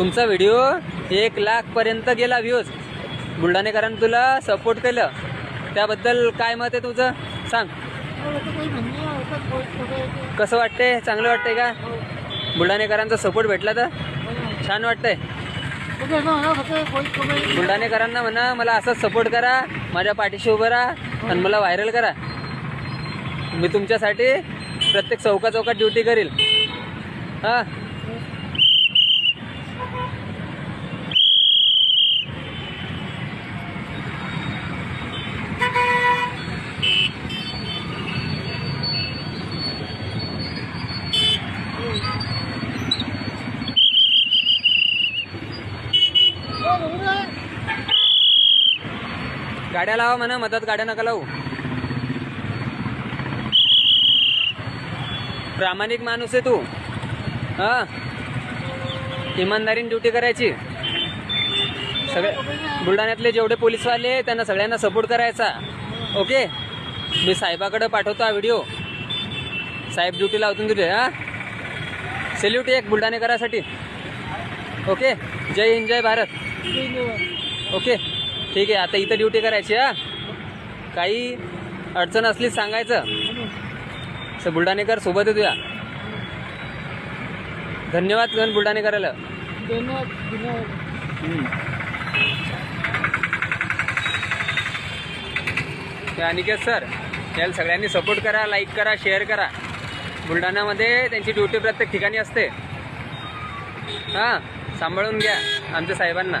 तुमचा व्हिडिओ एक लाखपर्यंत गेला व्ह्यूज बुलढाणेकरांनी तुला सपोर्ट केलं. त्याबद्दल काय मत आहे तुझं? सांग. कसं वाटतंय? चांगलं वाटतंय का? बुलढाणेकरांचा सपोर्ट भेटला तर? छान वाटतंय. बुलढाणेकरांना म्हणा मला असंच सपोर्ट करा माझ्या पाठीशी उभं राहा आणि मला व्हायरल करा. मी तुमच्यासाठी प्रत्येक चौका चौकात ड्युटी करील. हां? गाड्या लावा म्हणा मदत गाड्या नका लावू. प्रामाणिक माणूस आहे तू. हा? इमानदारीने ड्युटी करायची. सगळे बुलढाण्यातले जेवढे पोलीसवाले त्यांना सगळ्यांना सपोर्ट करायचा. ओके? मी साहेबाकडे पाठवतो हा व्हिडिओ साहेब ड्युटी लावतून तुझे हा? सेल्यूट एक बुलढाणेकरासाठी. ओके? जय हिंद जय भारत. ओके ठीक आहे आता इथं ड्युटी करायची हा. काही अडचण असली सांगायचं. असं बुलढाणेकर सोबत आहे तुझ्या धन्यवाद बुलढाणेकराला ते अनिकेत सर याला सगळ्यांनी सपोर्ट करा लाईक करा शेअर करा. बुलढाण्यामध्ये त्यांची ड्युटी प्रत्येक ठिकाणी असते. हां. सांभाळून घ्या आमच्या साहेबांना.